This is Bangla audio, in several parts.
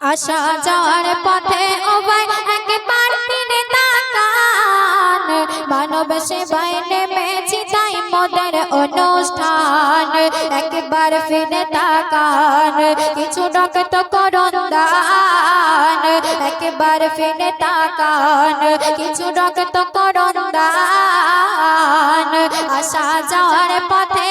আসা যাওয়ার পথে ওবাই একবার ফিরে তাকান। মানব সেবায় নেমেছি তাই মোদের অনুষ্ঠান। একবার ফিরে তাকান, কিছু রক্ত করন দান। একবার ফিরে তাকান, কিছু রক্ত করন দান। আসা যাওয়ার পথে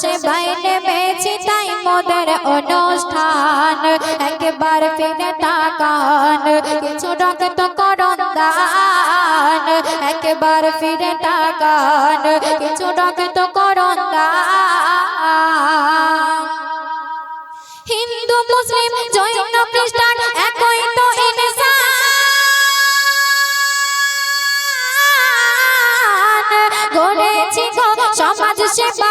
সেবায় নেমেছি তাই মোদের অনুষ্ঠান। একবার ফিরে তাকান, কিছু রক্ত করন দান। একবার ফিরে তাকান, কিছু রক্ত করন হিন্দু, মুসলিম, জৈন, খ্রিস্টান একই তো ইনসান। গড়েছি সমাজ সেবা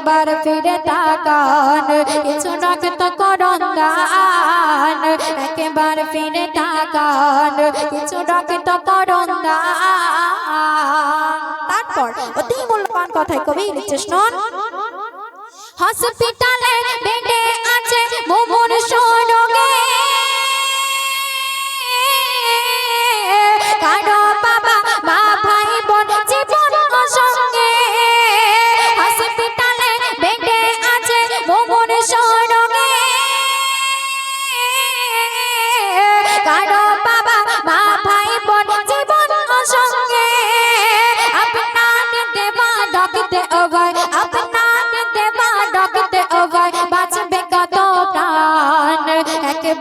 একবার ফিরে তাকান। কিছু রক্ত করঙ্গান একবার ফিরে তাকান। কিছু রক্ত করঙ্গান তারপর অতি মূল্যবান কথায় কবি লিখছে হসপিটালে বেডে আছে মোমন সরগে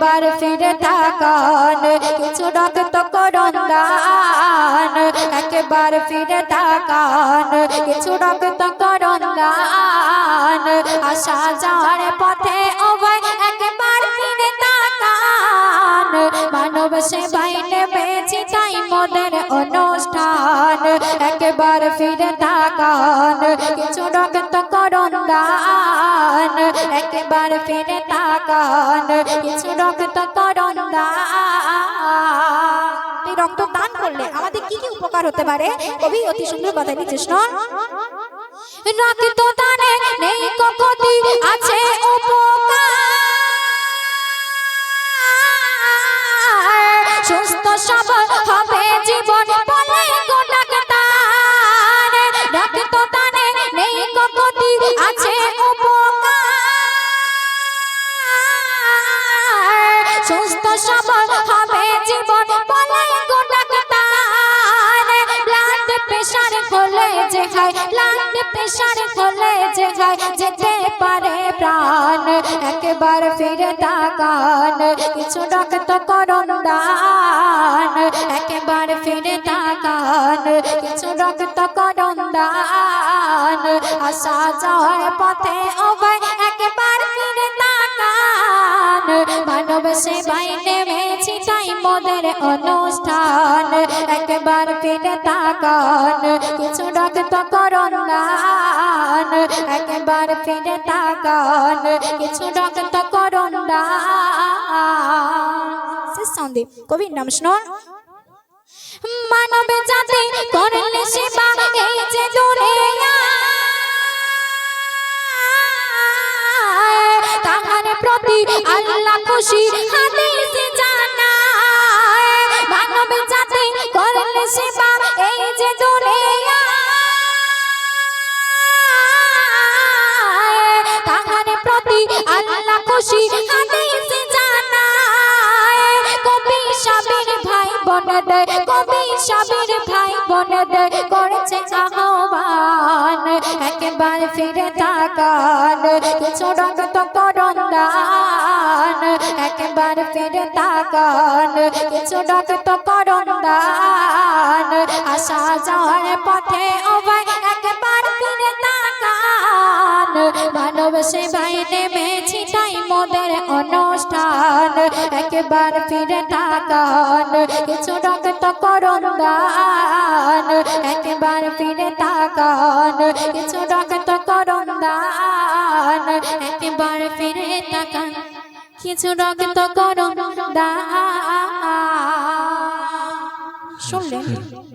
একবার ফিরে তাকান। কিছু রক্ত করন দান একবার ফিরে তাকান। কিছু রক্ত করন দান আসা যাওয়ার পথে অভয়, একবার ফিরে তাকান। মানব সেবাই নেমেছি তাই মোদের অনুষ্ঠান। একবার ফিরে তাকান। কিছু রক্ত করন দান একবার ফিরে তাকান। কিছু রক্ত করন এই রক্ত দান করলে আমাদের কি কি উপকার হতে পারে? কবি অতি সুন্দর কথা লিখছে শুনুন রক্ত দানে নেই ক্ষতি আছে, উপকার। সুস্থ সবল সুস্থ সবল হবে জীবন। বলে গো ডাক্তার ব্লাড প্রেশার হলে যে হয়, ব্লাড প্রেশার হলে যে হয়, যেতে পারে প্রাণ। একবার ফিরে তাকান, কিছু রক্ত করন দান। একবার ফিরে তাকান, কিছু রক্ত করন দান। আসা যাওয়ার পথে অভয় সেবাই নেমেছি তাই মোদের অনুষ্ঠান। একবার ফিরে তাকান, কিছু রক্ত করন দান একবার ফিরে তাকান, কিছু রক্ত করন দান সন্দীপ কবির নাম শুনুন। মানব জাতি প্রতি আল্লাহ খুশি, হাদিস জানায়। মানব জাতি করলে সেবা এই যে দুনিয়া। তাহার প্রতি আল্লাহ খুশি, হাদিস জানায়। কবি সাবির ভাই বোনদের, কবি সাবির ভাই বোনদের করেছে আহ্বান। একবার ফিরে তাকান, কিছু রক্ত করুন দান একবার ফিরে তাকান, কিছু রক্ত করুন দান আশা যাওয়ার পথে ও অনুষ্ঠান, একবার ফিরে তাকান, কিছু রক্ত করুন দান। একবার ফিরে তাকান, কিছু রক্ত করুন দান। একবার ফিরে তাকান, কিছু রক্ত করুন দান। শুনলেন?